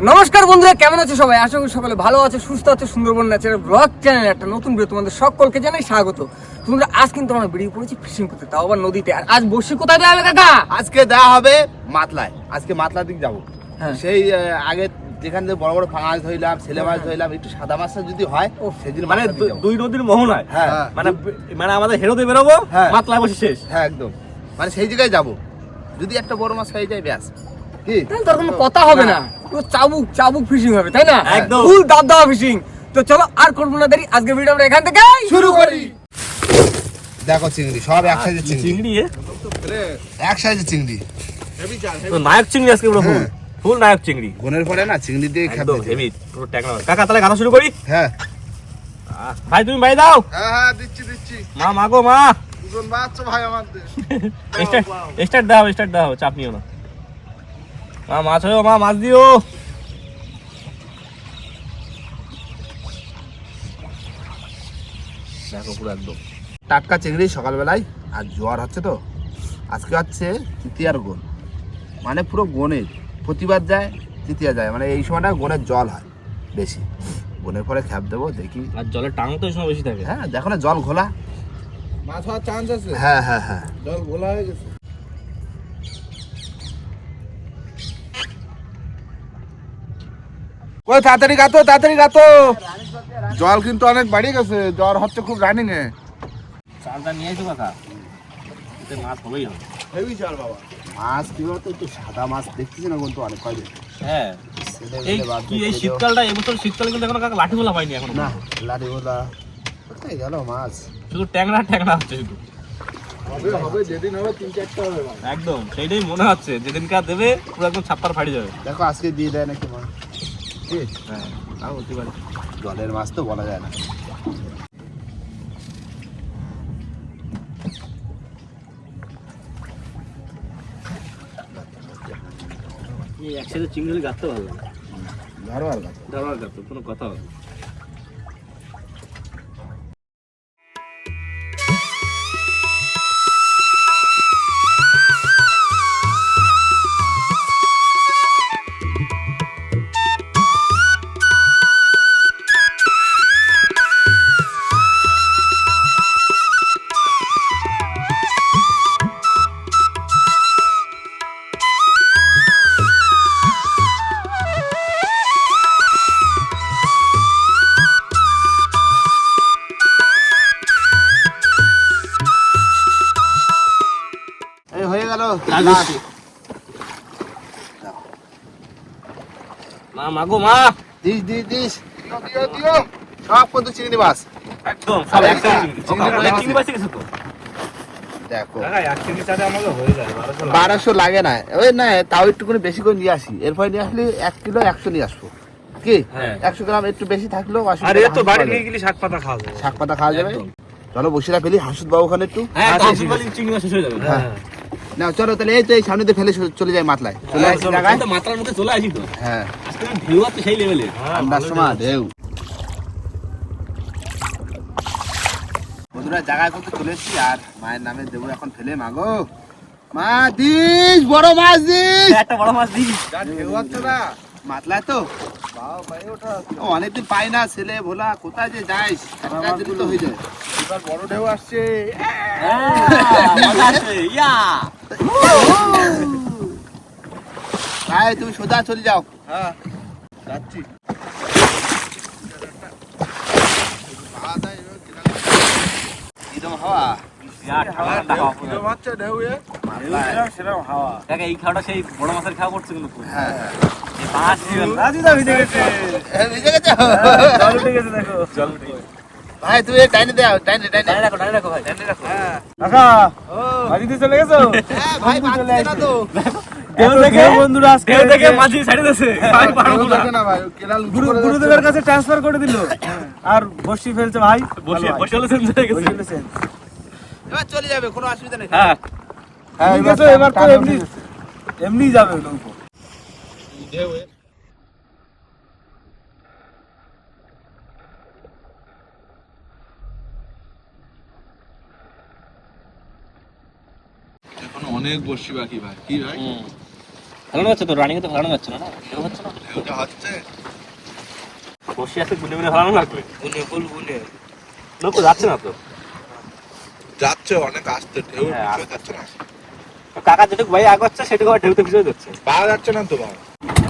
নমস্কার বন্ধুরা কেমন আছে সবাই? আশা করি সকলে ভালো আছে সুস্থ আছে সুন্দরবন ন্যাচারাল ব্লগ চ্যানেল একটা নতুন ভিডিও তোমাদের সকলকে জানাই স্বাগত। তোমরা আজ কিন্তু আমরা বেরিয়ে পড়েছি ফিশিং করতে তাও আবার নদীতে। আর আজ বসে কোথায় দেওয়া হবে কাকা? আজকে দেওয়া হবে মাতলায়। আজকে মাতলা দিক যাব। হ্যাঁ। সেই আগে যেখান থেকে বড় বড় মাছ ধরলাম ছেলে মাছ ধরলাম একটু সাদা মাছটা যদি হয় সেদিন মানে। দুই নদীর মোহনায়? হ্যাঁ। মানে মানে আমাদের হেরোতে বেরোবো হ্যাঁ। মাতলায় বসে শেষ। হ্যাঁ একদম। মানে সেই জায়গায় যাব। যদি একটা বড় মাছ হয়ে যায় ব্যাস। কি? তোর কোনো কথা হবে না। পুরো চাবুক চাবুক ফিশিং হবে তাই না? একদম। ফুল দাব দাবা ফিশিং তো চলো আর করব না দেরি আজকে ভিডিও আমরা এখান থেকে শুরু করি। দেখো চিংড়ি সব এক সাইজের চিংড়ি। চিংড়ি এক সাইজের চিংড়ি। তো নায়ক চিংড়ি আজকে পুরো ফুল? ফুল নায়ক চিংড়ি। গুনের পরে না চিংড়ি দিয়ে খাবে হেভি পুরো ট্যাংরা কাকা তাহলে গানা শুরু করি? হ্যাঁ। ভাই তুমি ভাই দাও। হ্যাঁ হ্যাঁ দিচ্ছি দিচ্ছি। মা মা গো মা। দুজন বাচ্চা ভাই আমাদের। স্টার্ট স্টার্ট দাও স্টার্ট দাও চাপ নিও না। মা মাছ হয়েও মা মাছ দিও। দেখো পুরো একদম। টাটকা চিংড়ি সকালবেলায় আর জোয়ার হচ্ছে তো। আজকে হচ্ছে তৃতীয়ার গোন। মানে পুরো গনের প্রতিবার যায় তৃতীয়া যায়। মানে এই সময়টা গনের জল হয় বেশি। গনের পরে খ্যাপ দেবো দেখি। আর জলের টাং তো এই সময় বেশি থাকে। হ্যাঁ দেখো না জল ঘোলা। মাছ হওয়ার চান্স আছে? হ্যাঁ হ্যাঁ হ্যাঁ। জল ঘোলা হয়ে গেছে। ওই তাড়াতাড়ি গাতো তাড়াতাড়ি গাতো। জল কিন্তু অনেক বাড়িয়ে গেছে জ্বর হচ্ছে খুব রানিং এ। চালটা নিয়ে এসো কাকা? এতে মাছ হবেই হবে। হেভি চাল বাবা। মাছ কি বলতো একটু সাদা মাছ দেখতেছি না কিন্তু অনেক কয়দিন। হ্যাঁ। এই কি এই শীতকালটা এবছর শীতকালে কিন্তু এখনও কাকা লাঠি গোলা পাইনি এখন। না লাড়ি বলা কোথায় গেল মাছ? শুধু ট্যাংরা ট্যাংরা হচ্ছে শুধু। হবে হবে যেদিন হবে তিন চারটা হবে একদম সেইটাই মনে হচ্ছে। যেদিনকার দেবে পুরো একদম ছাপ্পার ফাড়ি যাবে। দেখো আজকে দিয়ে দেয় নাকি মাছ? কি? হ্যাঁ তাও হতে পারে। জলের মাছ তো বলা যায় না। এই একসাথে চিংড়ি গাঁথতে ভালো লাগে। ধরো আর গাছ ধরবার গাঁথতে কোনো কথা হবে মা। মাগো মা দিস দিস দিস। দিও দিও দিও। সব কিন্তু চিংড়ি মাছ। একদম সব চিংড়ি। মাছ কিছু তো? দেখো। বারোশো লাগে। না। ওই না তাও একটুখানি বেশি করে নিয়ে আসি। এরপরে নিয়ে আসলে এক কিলো একশো নিয়ে আসব। কি? হ্যাঁ। একশো গ্রাম একটু বেশি থাকলেও আরে তো বাড়ি নিয়ে গেলে শাক পাতা খাওয়া যাবে। শাক পাতা খাওয়া যাবে। চলো বসিরা ফেলি হাসুদ বাবু ওখানে একটু। হ্যাঁ কাশি বালি চিংড়ি মাছ শেষ যাবে। হ্যাঁ। না চলো তাহলে এই তো এই সামনে দিয়ে ফেলে চলে যায় মাতলায়। চলে আসি জায়গায়? আমি তো মাত্রার মধ্যে চলে আসি তো। হ্যাঁ। ঢেউ আছে সেই লেভেলে ঠান্ডার সময় ঢেউ। বন্ধুরা জায়গায় করতে চলে এসছি আর মায়ের নামে দেবো এখন ফেলে মাগো। মা দিস বড় মাছ দিস। একটা বড় মাছ না। মাতলায় তো। অনেকদিন পাই না ছেলে ভোলা কোথায় যে যাইস? তো হয়ে যায়। এবার বড় ঢেউ আসছে। ইয়া। ভাই তুমি সোজা চলে যাও। হ্যাঁ যাচ্ছি। হাওয়া? এই খাওয়াটা সেই বড় মাছের খাওয়া করছে কিন্তু। হ্যাঁ। ভাই ডাইনে ডাইনে ডাইনে। রাখো, রাখো ভাই, রাখো। কাকা চলে গেছো? হ্যাঁ ভাই চলে তো দেখে? বন্ধুরা আজকে দেখে মাঝি ছাড়ে পারব না। ভাই গুরু গুরুদেবের কাছে ট্রান্সফার করে দিল। আর বসি ফেলছে ভাই। বসে বসে হলে সেন্স হয়ে গেছে। বসে এবার চলে যাবে কোনো অসুবিধা নেই। হ্যাঁ। আছে এবার তো এমনি এমনি যাবে নৌকো এখন অনেক বসি বাকি ভাই। কি ভাই। ফেলানো যাচ্ছে তো রানিং তো যাচ্ছে না না? ঢেউ হচ্ছে না? ঢেউটা হচ্ছে। বসে আছে গুনে গুনে ফেলানো লাগবে। গুনে ফুল গুনে। লোক যাচ্ছে না তো। যাচ্ছে অনেক আসতে ঢেউ হ্যাঁ, যাচ্ছে না। কাকা যেটুকু ভাই আগাচ্ছে সেটুকু ঢেউতে পিছিয়ে যাচ্ছে। পাওয়া যাচ্ছে না তো বাবা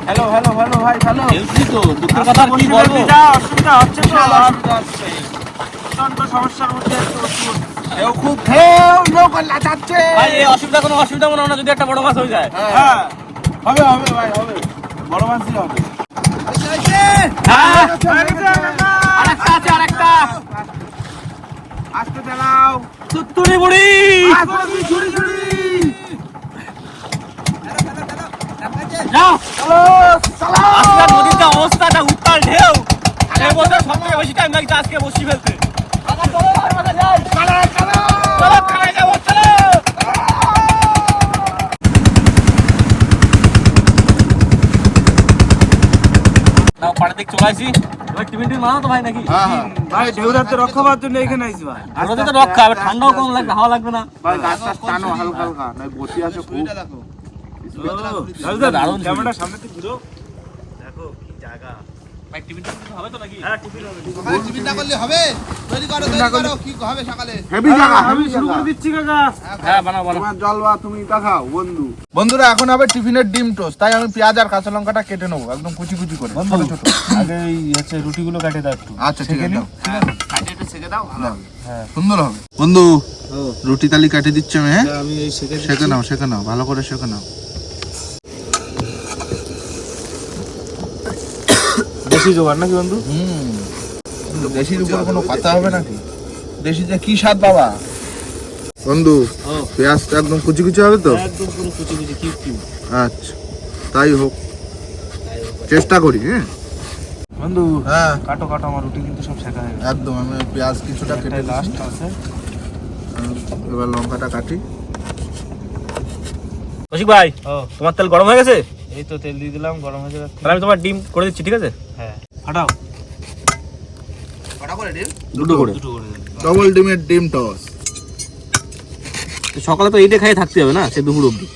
হ্যালো হ্যালো হ্যালো ভাই হ্যালো ঢেউছি তো দুঃখের কথা কি বলব? যা অসুবিধা হচ্ছে তো? আর প্রচণ্ড সমস্যার মধ্যে অসুবিধা। ঢেউ খুব ঢেউ নৌকা লাচাচ্ছে ভাই এই অসুবিধা কোনো অসুবিধা মনে হয় না যদি একটা বড় মাছ হয়ে যায়। হ্যাঁ হবে হবে ভাই হবে। বড় মাছই হবে। হ্যাঁ। আরেকটা আছে আরেকটা। আসতে চালাও। তুত্তুরি বুড়ি। ঝুড়ি ঝুড়ি উত্তাল ঢেউ। সব থেকে বেশি টাইম লাগছে আজকে বসি ফেলতে। চলো আসি। হ্যাঁ হ্যাঁ। ভাই ঢেউ রাতে রক্ষা পাওয়ার জন্য এখানে আইছি ভাই। রোদে তো রক্ষা হবে ঠান্ডাও কম লাগবে হাওয়া লাগবে না। ভাই গাছ হালকা হালকা নয় আছে ক্যামেরা সামনে থেকে ঘুরো ভাই টিফিন টিফিন হবে তো নাকি? হ্যাঁ টিভি হবে। সকালে টিফিন না করলে হবে? তৈরি করো তৈরি করো কি হবে সকালে? হেভি জায়গা আমি হেভি শুরু জায়গা করে দিচ্ছি কাকা। হ্যাঁ বানাও বানাও। তোমার জল বা তুমি দেখাও বন্ধু। বন্ধুরা এখন হবে টিফিনের ডিম টোস্ট। তাই আমি পেঁয়াজ আর কাঁচা লঙ্কাটা কেটে নেব একদম কুচি কুচি করে। ছোট ছোট। আগে এই হচ্ছে রুটিগুলো কাটে দাও একটু। আচ্ছা ঠিক আছে দাও। ভালো হবে। সুন্দর হবে। বন্ধু রুটি তালি কাটে দিচ্ছি আমি হ্যাঁ? সেকে নাও সেকে নাও ভালো করে সেকে নাও। বেশি জোগাড় নাকি বন্ধু? হুম। দেশির উপর কোনো কথা হবে নাকি? দেশিতে কি স্বাদ বাবা? বন্ধু পেঁয়াজটা একদম কুচি কুচি হবে তো? একদম পুরো কুচি কুচি কিউব কিউব আচ্ছা তাই হোক। চেষ্টা করি হ্যাঁ? বন্ধু হ্যাঁ। কাটো কাটো আমার রুটি কিন্তু সব শেখা হয়ে গেছে। একদম আমি পেঁয়াজ কিছুটা কেটে লাস্ট আছে। এবার লঙ্কাটা কাটি। কৌশিক ভাই ও। তোমার তেল গরম হয়ে গেছে? এই তো তেল দিয়ে দিলাম গরম হয়ে যাবে। তাহলে আমি তোমার ডিম করে দিচ্ছি ঠিক আছে? হ্যাঁ। ফাটাও। করে ডিম? দুটো করে। দুটো করে ডবল ডিমের ডিম টস। সকালে তো এইটা খাই থাকতে হবে না সে দুপুর অবধি।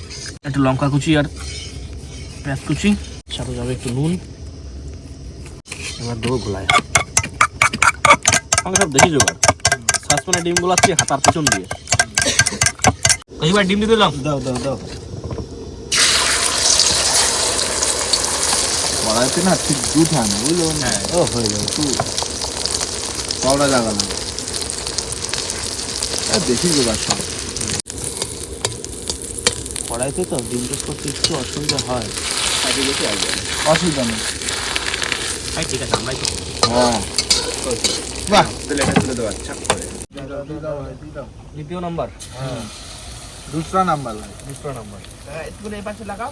একটু লঙ্কা কুচি আর পেঁয়াজ কুচি। সাথে যাবে একটু নুন। এবার দেবো গোলায়। সব দেখি জোগাড়। সসপ্যানে ডিম গোলাচ্ছি হাতার পেছন দিয়ে। ডিম দিয়ে দিলাম দাও দাও দাও। কড়াইতে না ঠিক দুধ হয় না বুঝলো হ্যাঁ। ও হয়ে যাবে। একটু জায়গা দেখি জোগাড় সব। কড়াইতে তো ডিম টোস্ট করতে একটু অসুবিধা হয়। অসুবিধা নেই। হ্যাঁ ঠিক আছে আমরাই তো হ্যাঁ। বাহ দ্বিতীয় নাম্বার। দুসরা নাম্বার লাগে দ্বিতীয় নাম্বার একটু এই পাশে লাগাও।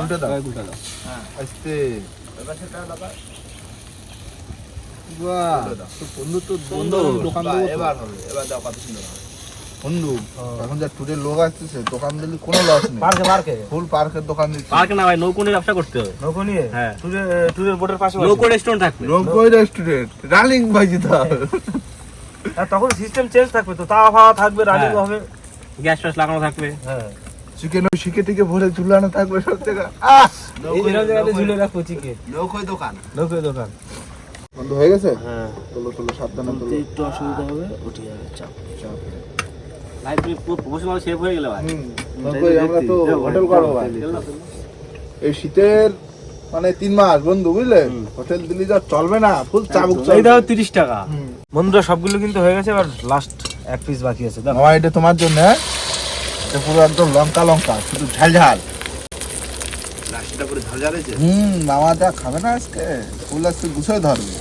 উল্টে দাও। উল্টা দাও। আস্তে। এই পাশেটা লাগাও। বাহ তো বন্ধু তো বন্ধু দোকান দেবো। এবার হবে এবার দাও কত সুন্দর হবে। বন্ধু এখন যা টুরের লোক আসতেছে দোকান দিলে কোনো লস নেই। পার্কে পার্কে। ফুল পার্কের দোকান দিচ্ছে। পার্কে না ভাই নৌকো নিয়ে ব্যবসা করতে হবে। নৌকো নিয়ে? হ্যাঁ। টুরে টুরের বোটের পাশে নৌকো রেস্টুরেন্ট থাকবে। রোগই রেস্টুরেন্ট রানিং বাজি তো আর। তখন সিস্টেম চেঞ্জ থাকবে তো তাওয়া ফাওয়া থাকবে রানিং হ্যাঁ। হবে। গ্যাস ফ্যাস লাগানো থাকবে। হ্যাঁ। চিকেন ওই শিখে টিকে ভরে ঝুলানো থাকবে সব থেকে আহ! এই জায়গাতে ঝুলে রাখব চিকেন নৌকোয় দোকান। দোকান। বন্ধ হয়ে গেছে? হ্যাঁ। তোলো তোলো সাবধানে তোলো। একটু অসুবিধা হবে উঠে যাবে চাপ। চাপ। ভাই তুমি প্রফেশনাল শেফ হয়ে গেলে ভাই। আমরা তো হোটেল করব ভাই। এই শীতের মানে তিন মাস বন্ধু বুঝলে? হোটেল দিল্লি যা চলবে না ফুল চাবুক এই চলবে। দাও তিরিশ টাকা। বন্ধুরা সবগুলো কিন্তু হয়ে গেছে এবার লাস্ট এক পিস বাকি আছে দাও। এটা তোমার জন্য হ্যাঁ? এটা পুরো একদম লঙ্কা লঙ্কা শুধু ঝাল ঝাল রাশিটা করে ঝাল ঝাল হয়েছে? হুম মামা যা খাবে না আজকে? ফুল আজকে গুছোয় ধরবে।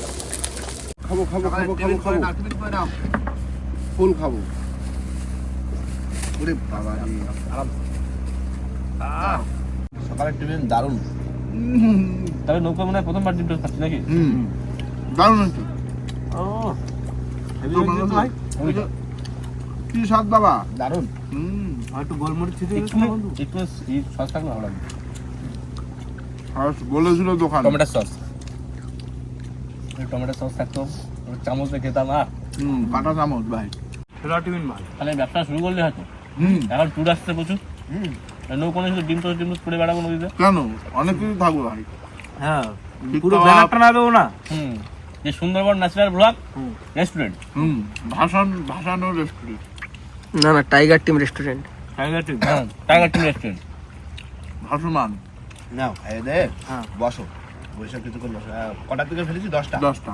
খাব খাব খাব খাব খাব। নাও টিফিন করে নাও? ফুল খাব। ওরে বাবা রে। সকালের টিফিন দারুণ। তবে নৌকো মনে হয় প্রথমবার ডিম খাচ্ছি নাকি? হুম দারুণ হয়েছে। ও ভাই। কি স্বাদ বাবা? দারুণ। হুম একটু গোলমরিচ ছিটিয়ে একটু সস থাকলে ভালো লাগবে আর বলেছিল দোকান। Tomato sauce. টমেটো সস থাকতো চামচে খেতাম আর? হুম কাটা চামচ ভাই। ফেরা টিফিন মাল তাহলে ব্যবসা শুরু করলে হয়তো। হুম। এখন ট্যুর আসছে প্রচুর। হুম। নৌকোনে শুধু ডিম টোস্ট ডিম টোস্ট করে বেড়াবো নদীতে? কেন? অনেক কিছু থাকবে ভাই। হ্যাঁ পুরো ব্যানারটা না দেবো না? হুম। যে সুন্দরবন ন্যাচারাল ব্লক রেস্টুরেন্ট হুম ভাষণ ভাষানো রেস্টুরেন্ট না না tiger team restaurant tiger team হ্যাঁ টাইগার টিম রেস্টুরেন্ট ভাষমান নাও খাইয়ে দে হ্যাঁ। বসো। বসে কিছুক্ষণ বসো। কটার দিকে ফেলেছি? দশটা। দশটা।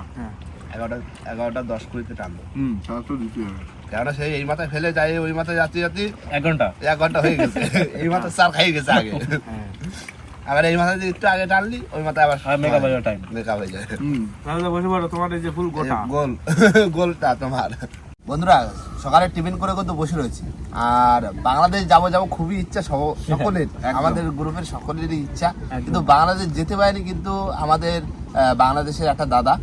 এগারোটা এগারোটা দশ কুড়িতে টানবো হুম তাহলে তো দিতে হবে। কেননা সেই এই মাথায় ফেলে যাই ওই মাথায় যাচ্ছি যাচ্ছি। এক ঘণ্টা। এক ঘণ্টা হয়ে গেছে। এই মাথায় সার খাই গেছে আগে। আবার এই মাথায় একটু আগে টানলি ওই মাথায় আবার মেকআপ হয়ে টাইম মেকআপ হয়ে যায়। হুম। তাহলে বসে পড়ো তোমার এই যে ফুল গোটা। গোল। গোলটা তোমার। বন্ধুরা সকালে টিফিন করে কিন্তু বসে রয়েছি। আর বাংলাদেশ যাব যাব খুবই ইচ্ছা সকলের আমাদের গ্রুপের সকলেরই ইচ্ছা। কিন্তু বাংলাদেশ যেতে পারেনি কিন্তু আমাদের বাংলাদেশের একটা দাদা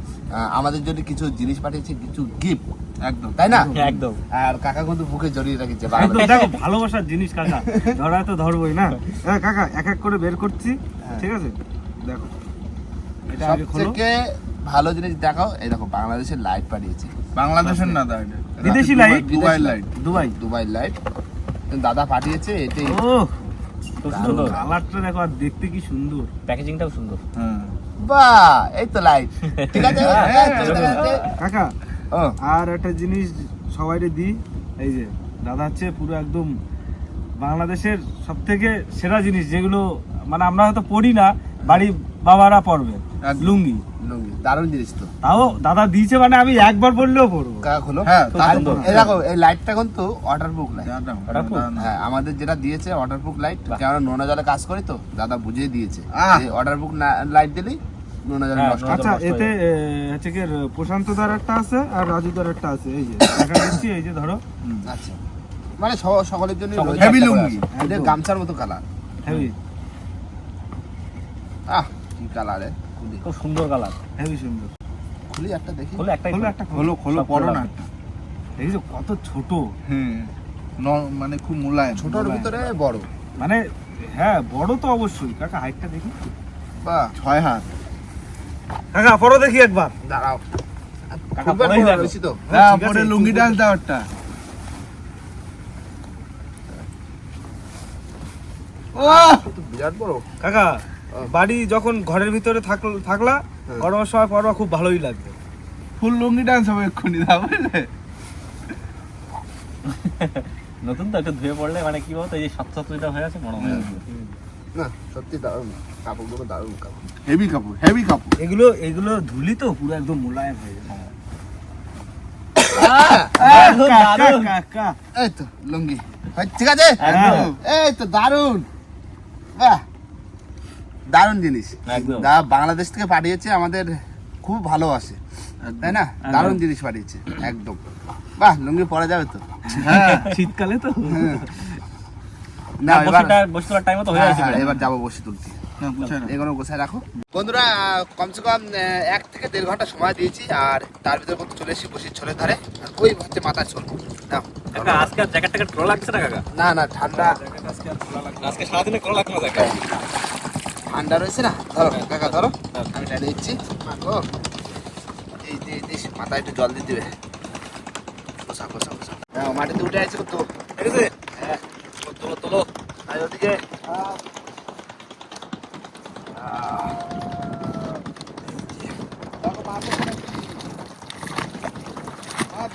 আমাদের জন্য কিছু জিনিস পাঠিয়েছে কিছু গিফট একদম তাই না? একদম আর কাকা কিন্তু বুকে জড়িয়ে রেখেছে দেখো ভালোবাসার জিনিস কাকা। ধরা তো ধরবোই না? হ্যাঁ কাকা এক এক করে বের করছি ঠিক আছে? দেখো এটা আগে খোলো। ভালো জিনিস দেখাও এই দেখো বাংলাদেশের লাইট পাঠিয়েছে। বাংলাদেশের না দা এটা। বিদেশি light? Dubai light Dubai? Dubai light দাদা পাঠিয়েছে এটাই ও খুব সুন্দর। কালারটা দেখো আর দেখতে কি সুন্দর। প্যাকেজিংটাও সুন্দর। হ্যাঁ। বাহ এই তো লাইট ঠিক আছে? তো, ঠিক আছে। কাকা ও, আর একটা জিনিস সবাইকে দিই এই যে দাদা হচ্ছে পুরো একদম বাংলাদেশের সব থেকে সেরা জিনিস যেগুলো মানে আমরা হয়তো পড়ি না বাড়ি বাবারা পড়বে লুঙ্গি। লুঙ্গি দারুণ জিনিস তো। তাও দাদা দিয়েছে মানে আমি একবার পড়লেও পড়ব। কাকা খোলো হ্যাঁ, দেখো এই লাইটটা কিন্তু ওয়াটারপ্রুফ লাইট। হ্যাঁ আমাদের যেটা দিয়েছে ওয়াটারপ্রুফ লাইট কেননা নোনা জলে কাজ করি তো দাদা বুঝিয়ে দিয়েছে। ওয়াটারপ্রুফ লাইট দিলেই আচ্ছা এতে হচ্ছে কি প্রশান্ত দার একটা আছে আর রাজু দার একটা আছে এই যে দেখা দিচ্ছি এই যে ধরো। আচ্ছা। মানে সকলের জন্য হেভি লুঙ্গি। গামছার মতো কালার হেভি আহ কি কালার খুলি। খুব সুন্দর কালার হেভি সুন্দর। খুলি একটা দেখি। হলো একটাই খোলো একটা খোলো। খোলো পড়ো না দেখছ? কত ছোট। হুম। মানে খুব মোলায়েম। ছোটর ভিতরে বড়। মানে হ্যাঁ বড় তো অবশ্যই। কাকা হাইটটা দেখি বাহ। ছয় হাত। কাকা পড়ো দেখি একবার। দাঁড়াও। কাকা তো। হ্যাঁ পরে লুঙ্গি। ডান্স দাও একটা। ও! বিরাট বড়। কাকা বাড়ি যখন ঘরের ভিতরে থাকল- থাকলা হ্যাঁ। গরমের সময় পরবা খুব ভালোই লাগবে। ফুল লুঙ্গি ডান্স হবে এক্ষুনি দাও বুঝলে? নতুন তো একটু ধুয়ে পড়লে মানে কি বলতো এই যে সাত সাত লিটার হয়ে আছে মনে হয় না সত্যি দারুণ। কাপড়গুলো দারুণ কাপড়। হেভি কাপড় হেভি কাপড়। এগুলো এগুলো ধুলি তো পুরো একদম মোলায়েম হয়ে যাবে। কাকা, কাকা। এই তো লুঙ্গি। ঠিক আছে? এই তো দারুণ। বাহ। দারুণ জিনিস। একদম। দা বাংলাদেশ থেকে পাঠিয়েছে আমাদের খুব ভালোবাসে। তাই না? দারুণ জিনিস পাঠিয়েছে একদম। বাহ লুঙ্গি পরা যাবে তো। হ্যাঁ শীতকালে তো। না এবার বসে বসে তোলার টাইম তো হয়ে হ্যাঁ, আছে হ্যাঁ। এবার যাব বসে তুলতে। না এগুলো গোছায় রাখো। বন্ধুরা কমসে কম এক থেকে দেড় ঘণ্টা সময় দিয়েছি আর তার ভিতরে কত চলে এসেছি ছোলের ধারে আর ওই হচ্ছে মাথা চল নাও। কাকা আজকে জ্যাকেট ট্যাকেট লাগছে না কাকা? না না ঠান্ডা। আজকে সারাদিনে ভালো ঠান্ডা রয়েছে না? ধরো কাকা ধরো। আমি টাইনে দিচ্ছি। এই এই মাথায় একটু জল দিয়ে দিবে কোসা কোসা কোসা হ্যাঁ মাটিতে উঠে আছে তো ঠিক আছে হ্যাঁ তোলো তোলো আর ওদিকে।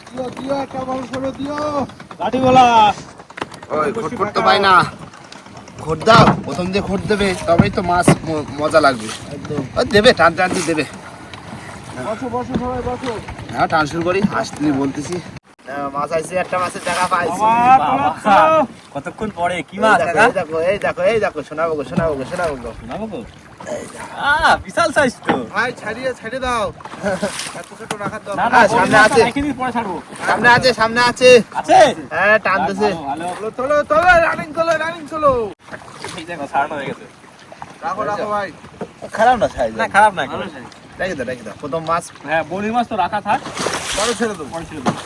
দিও দিও একটা করে দিও লাঠি বলা ওই খটখট তো পাই না। খোট দাও প্রথম দিয়ে খোট দেবে তবেই তো মাছ মজা লাগবে। দেবে টান টান দিয়ে দেবে। বসো বসো সবাই বসো। হ্যাঁ টান শুরু করি আসলি বলতেছি। মাছ আইছে একটা মাছের জায়গা পাইছি কতক্ষণ পরে? কি মাছ দেখো, এই দেখো এই দেখো এই দেখো শোনাবো গো শোনাবো গো শোনাবো গো। শোনাবো গো? বিশাল সাইজ তো। ভাই ছাড়িয়ে ছেড়ে দাও। এত ছোট রাখার দরকার না সামনে আছে। ছাড়বো। সামনে আছে সামনে আছে। আছে? হ্যাঁ টানতেছে। ভালো, ভালো। তোলো তোলো রানিং তোলো রানিং তোলো এই দেখো ছাড়ানো হয়ে গেছে। রাখো রাখো ভাই। খারাপ না সাইজ না খারাপ না একদম। রেখে দাও রেখে দাও। প্রথম মাছ হ্যাঁ বড়ি মাছ তো রাখা থাক। পরে ছেড়ে দেবো। পরে ছেড়ে দেবো।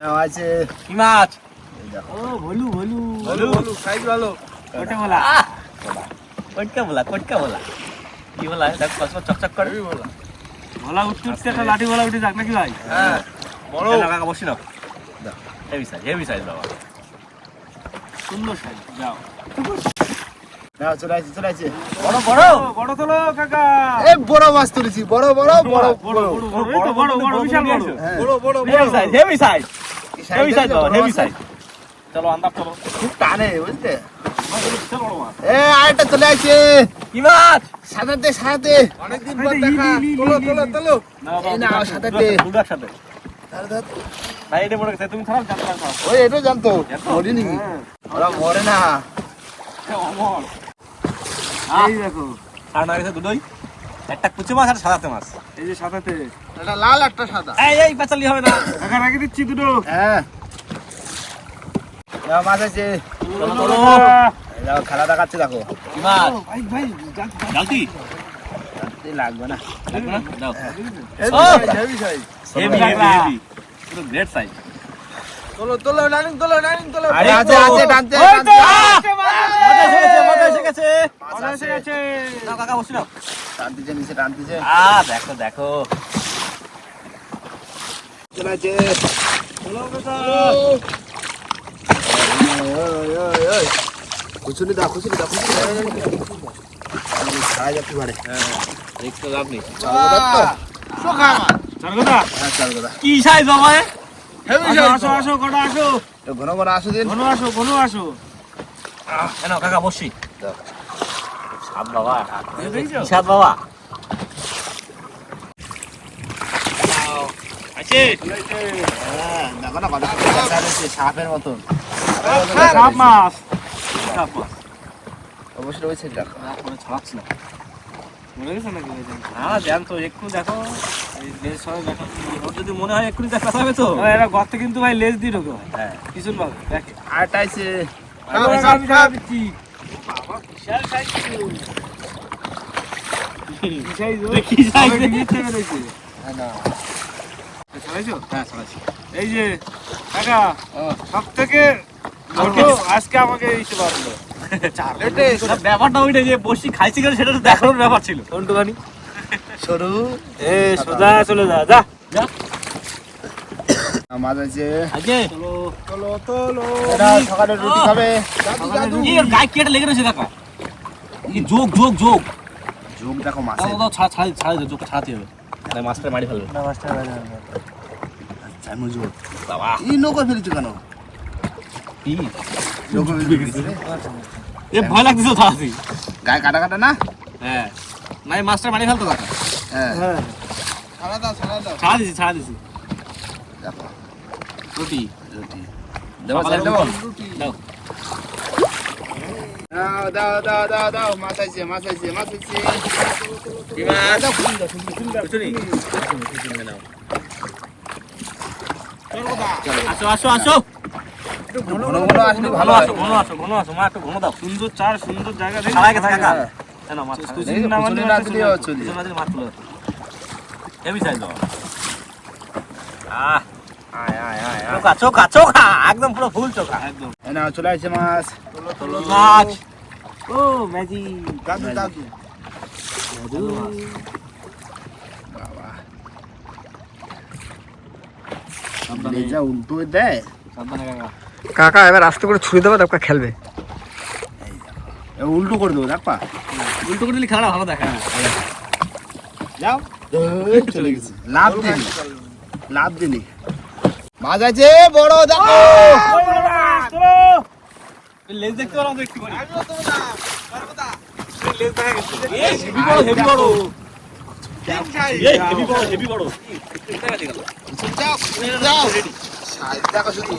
হ্যাঁ, আছে কি মাছ ও ভলু ভলু। বলো বলো সাইজ ভালো। কোটে বলা। কোটকা বলা কোটকা বলা কি বলা দেখো কসমা চকচক করে বলা ভলা উঠতে উঠতে একটা লাঠি বলা উঠে যাক নাকি ভাই হ্যাঁ বড় না কাকা বসি নাও হেভি সাইজ হেভি সাইজ বাবা সুন্দর সাইজ যাও বড় বড় বড় তোলো কাকা এ বড় মাছ তুলেছি বড় বড় বড় বড় বড় বড় বড় বিশাল বড় হ্যাঁ। বড় বড় size heavy size heavy size heavy size চলো আন্দাজ খুব টানে মাছ এ আরেকটা চলে আসছে কি মাছ অনেকদিন পর দেখা। তোলো তোলো তোলো। সাথে আর না গেছে দুটোই। একটা কুচি মাছ আর সাদাতে মাছ। এই যে সাদাতে। এটা লাল একটা সাদা। এই এই পেঁচালি হবে না। রেখে দিচ্ছি দুটো। হ্যাঁ। মাছ আছে। দেখো, খেলা দেখাচ্ছে দেখো। কি মাছ ভাই ভাই জালতি লাগবে না লাগবে না। দাও। এই ও! size, heavy size। Heavy heavy heavy পুরো গ্রেট সাইজ তোলো তোলো নানিং তোলো নানিং তোলো। আরে আছে আছে টানতে টানতে। মাথা এসে গেছে মাথা এসে গেছে। মাছ মাছ এসে গেছে। নাও কাকা বসে নাও টানতেছে নিচে টানতেছে। আ দেখো দেখো। চলে আছে চলো বেটা। ওই, ওই, ওই। খুচুলি দাও খুচুলি দাও দাও। ছাড়া যাচ্ছে পারে দেখতে লাভ নেই। হ্যাঁ কি সাইজ বাবা? আসো আসো আসো কটা আসো? তো ঘন ঘন আসো দিন। ঘন আসো ঘন আসো। এ কাকা বসি। সাত বাবা? সাত বাবা? হ্যাঁ সাপের মতন। সাপ মাছ। অবশ্যই দেখো। ছাড়াচ্ছি না। গেছে নাকি তো একটু দেখো। যদি মনে হয় এক্ষুনি দেখা যাবে তো। এরা গর্তে কিন্তু ভাই লেজ দিয়ে ঢোকে। হ্যাঁ। ভাবে দেখে। হ্যাঁ, হ্যাঁ এই যে কাকা সব থেকে আজকে আমাকে পারল। ব্যাপারটা ওইটা যে বসি খাইছি কেন সেটা তো দেখানোর ব্যাপার ছিল। কোনটুখানি সরু। এ সোজা চলে যা যা। মাছ আছে আজকে চলো চলো এটা সকালে রুটি খাবে। এর গায়ে কেটে লেগে রয়েছে কাকা কি যোগ যোগ যোগ। ঝোঁক দেখো মাছে দাও ছাড়া ছাড়া ছাড়া দাও যোগটা হবে। তাহলে মাছটা মারি ফেলবে। বাবা। এই নৌকা ফেলেছো কেন? এ ভয় লাগতেছে ছাড়াতে গায়ে কাটা কাটা না? হ্যাঁ। না এই মাছটা মারি ফেলতো কাকা হ্যাঁ। হ্যাঁ। ছাড়া দাও ছাড়া দাও। ছাড়া দিছি ছাড়া রুটি। রুটি। রুটি। দাও। দাও দাও দাও দাও দাও। মাছ আছে মাছ আছে মাছ আছে কি মাছ খুচুনি নাও আসো আসো আসো। ঘন ঘন আসলে ভালো ভালো আসো ঘন আসো ঘন আসো মা একটু ঘন দাও। সুন্দর চার সুন্দর জায়গা দেখে ছাড়া গেছে কাকা। মাছ না না চলে দিলে মাছ তুলে হেভি সাইজ দাও। আহ আয় আয় আয় আয়। চোখা চোখা চোখা একদম পুরো ফুল চোখা। একদম। এই চলে আসছে মাছ। মাছ ও ম্যাজিক দাদু দাদু। বাবা। লেজা উল্টো দেয়। সাবধানে কাকা। কাকা এবার আস্তে করে ছুড়ে দেবো তারপর খেলবে। উল্টো করে দেবো দেখবা উল্টো করে দিলে খেলাটা ভালো দেখায় যাও। চলে গেছে। লাভ দিলি। লাভ দিলি। মাছ আছে বড় দেখো। লেজ দেখতে পারো একটু করে দেখা। যাও দেখো শুধু।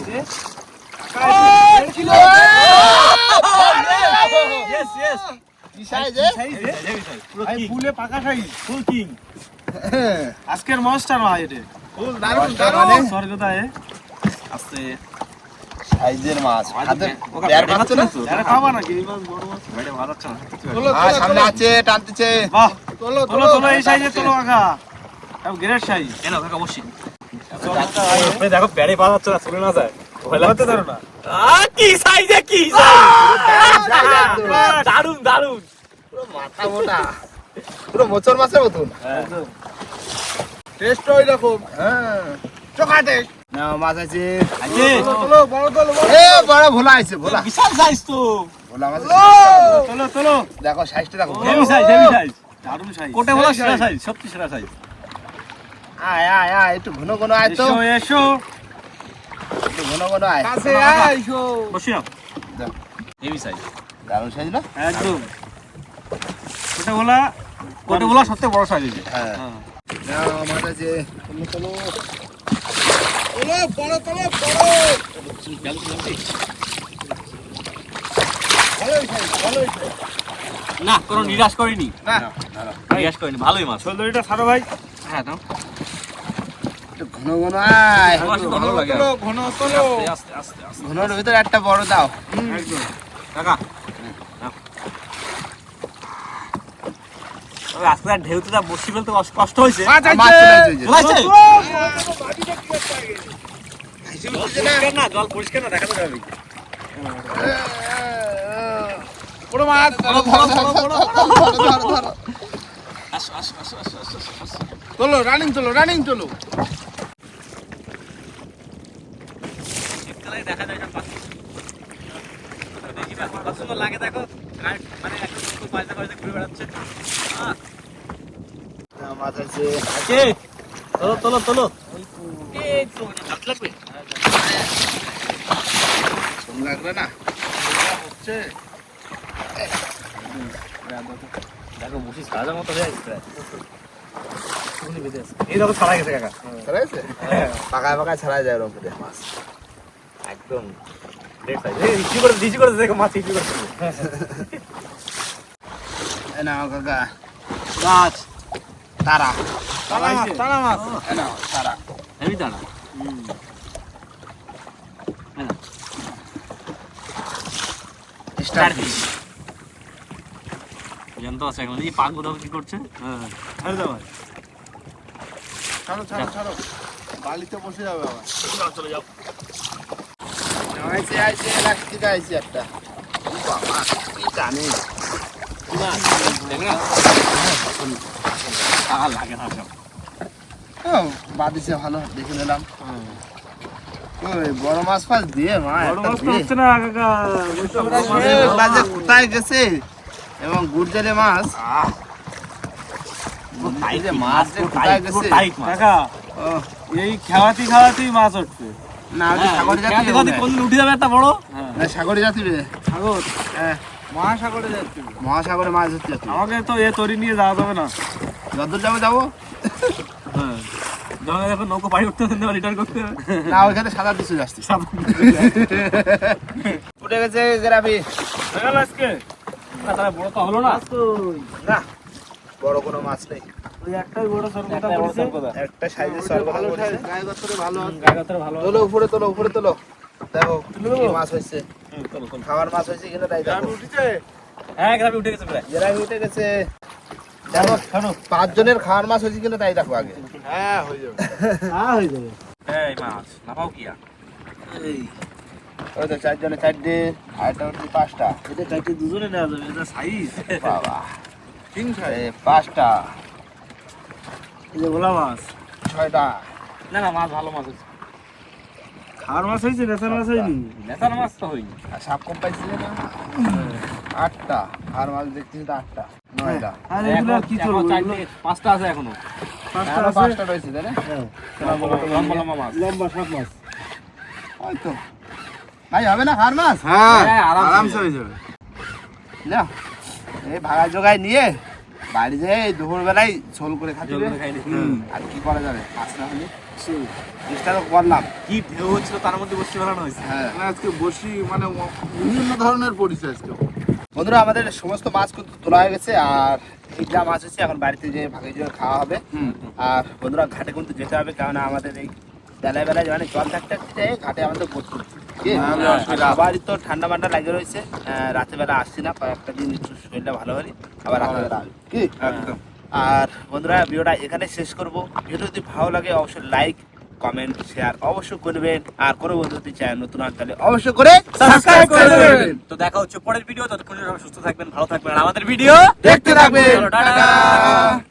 আজকের মনস্টার নয় এটা। দারুণ দারুণ। স্বর্গদা এ। আস্তে। সাইজের মাছ। হাতে ওকে পেয়ার ব্যাট পাচ্ছ না তো? খাবা নাকি? এই মাছ বড় মাছ। ব্যাটে ভালো হচ্ছে না। সামনে আছে টানতেছে। বাহ। তোলো তোলো তোলো এই সাইজে তোলো কাকা সব গ্রেট সাইজ কেন কাকা বসি। দেখো ব্যাটে পাওয়া যাচ্ছে না চলে না যায়। কি সাইজে কি দারুণ দারুণ পুরো মাথা মোটা। পুরো মোচর মাছের মতন। টেস্ট ওই রকম। হ্যাঁ। চোখা টেস্ট না মাছ আছে। আছে। এ বড় ভোলা আছে ভোলা। বিশাল সাইজ তো। ভোলা মাছ তোলো তোলো। দেখো সাইজটা দেখো। হেভি সাইজ হেভি সাইজ দারুণ সাইজ কোটে বলা সেরা সাইজ সবচেয়ে সেরা সাইজ আয় আয় আয় একটু ঘন ঘন আয় তো। এসো। ঘন ঘন আয় বসি না। হেভি সাইজ দারুণ সাইজ না? একদম। ওটা বলা কোটে বলা সবচেয়ে বড় সাইজ হ্যাঁ। নাও, আছে না কোনো নিরাশ করিনি। না নিরাশ করিনি ভালোই মাছ। সোলদরিটা ছাড়ো ভাই। হ্যাঁ দাও। একটু ঘন ঘন আয়। ঘন ঘনর ভিতরে একটা বড় দাও। কাকা। ঢেউতে যা বসি ফেলতে কষ্ট- হয়েছে? না জল পরিষ্কার না দেখাতে যাবে। বড় মাছ। আসো আসো চলো রানিং চলো রানিং চলো শীতকালে দেখা যায় না পাখি দেখি না কত সুন্দর লাগে দেখো কারেন্ট মানে একদম নতুন পায়জা পায়জা ঘুরে বেড়াচ্ছে আহ, নাও, মাছ আছে। তোলো তোলো তোলো। লাগবে শোন না হচ্ছে দেখো বসি সাজার মতো হয়ে গেছে এই দেখো ছাড়া গেছে কাকা ছাড়া গেছে পাকায় পাকায় ছাড়া যায় ওরকম করে। মাছ একদম মাছ কাকা মাছ। তারা। তারা মাছ তারা মাছ। নাও তারা। হেভি দানা স্টার জানতো আছে এখন। এই বোধহয় কি করছে? হ্যাঁ। ছাড় দাও ছাড়ো ছাড়ো ছাড়ো। বালিতে বসে যাবে আবার। চলে যাও। আইছে আইছে রাখতে আইছে একটা। বাবা কি জানি। দেখ না। আর লাগে না সব। বাদিছে ভালো দেখে নিলাম। বড় মাছ ফাছ দিয়ে না বাজে কোথায় গেছে? এবং গুড়জালে মাছ। এই মাছ খাওয়াতি খাওয়াতেই মাছ উঠছে না সাগরে হ্যাঁ, খেতে খেতে কোনদিন উঠে যাবে একটা বড়? না সাগরে যাত্রী সাগর? হ্যাঁ। মহাসাগরে যাচ্ছে। মহাসাগরে মাছ ধরতে যাত্রী আমাকে তো এ তরি নিয়ে যাওয়া যাবে না। যতদূর যাব যাব? হ্যাঁ। যখন দেখো নৌকো পাড়ি উঠতে রিটার্ন করতে হবে। না ওইখানে সাদা দিশু যাচ্ছি। উঠে গেছে গ্রাফি আজকে। বড় তো হলো না। না বড় কোনো মাছ নেই। ওই একটাই বড় সর্বদা একটা সাইজের সর্বদা ভালো তোলো উপরে তোলো উপরে তোলো। দেখো কি মাছ হয়েছে। খাবার মাছ হয়েছে কিনা তাই দেখো। উঠেছে? হ্যাঁ গ্রামে উঠে গেছে প্রায়। গ্রাফি উঠে গেছে। দেখো পাঁচ জনের খাওয়ার মাছ হয়েছে কিনা তাই দেখো আগে। হ্যাঁ হয়ে যাবে। হ্যাঁ হয়ে যাবে। এই মাছ। নাপাও কি ওই তো চারজনে চারটে আরেকটা হচ্ছে পাঁচটা। এটা দুজনে নেওয়া যাবে এটা সাইজ বাবা। এই পাঁচটা। এই যে ভোলা মাছ। ছয়টা। না না মাছ ভালো মাছ হচ্ছে খাওয়ার মাছ হয়েছে নেতার মাছ হয়নি? নেতার মাছ তো হয়নি। আর সাপ কম পাইছিলে না? আটটা। আর মাছ দেখতেছি তো আটটা নয়টা। আর এগুলো কি চলবে পাঁচটা আছে এখনও। পাঁচটা আছে? পাঁচটা রয়েছে তাই না? হ্যাঁ। লম্বা লম্বা মাছ। লম্বা সাত মাছ। ওই তো। ভাই হবে না খাওয়ার মাছ? হ্যাঁ। হ্যাঁ, আরামসে হয়ে যাবে। না এই ভাগা জোগায় নিয়ে বাড়ি যেয়ে এই দুপুর বেলায় ঝোল করে দিই। আর কি করা যাবে? হলে? চেষ্টা করলাম কি ঢেউ হচ্ছিল তার মধ্যে বসে বেড়ানো হয়েছে? হ্যাঁ। মানে আজকে বসি মানে বিভিন্ন ধরনের পরিচয় আজকে। বন্ধুরা আমাদের সমস্ত মাছ কিন্তু তোলা হয়ে গেছে আর এই যা মাছ হচ্ছে এখন বাড়িতে যে ভাগে জোরে খাওয়া হবে। আর বন্ধুরা ঘাটে কিন্তু যেতে হবে কারণ আমাদের এই বেলায় বেলায় মানে জল থাকতে থাকতে ঘাটে আমাদের পড়তে অসুবিধা। সবারই তো ঠান্ডা মান্ডা লাগে রয়েছে রাতের বেলা আসছি না কয়েকটা দিন একটু শরীরটা ভালো হলে আবার রাতের বেলা আসব। কি একদম। আর বন্ধুরা ভিডিওটা এখানে শেষ করব। ভিডিও যদি ভালো লাগে অবশ্যই লাইক কমেন্ট শেয়ার অবশ্যই করবেন আর কোনো বন্ধু যদি চায় নতুন আর তাহলে অবশ্যই করে সাবস্ক্রাইব করে দেবেন। তো দেখা হচ্ছে পরের ভিডিও ততক্ষণ সুস্থ থাকবেন ভালো থাকবেন আর আমাদের ভিডিও দেখতে থাকবেন। টাটা।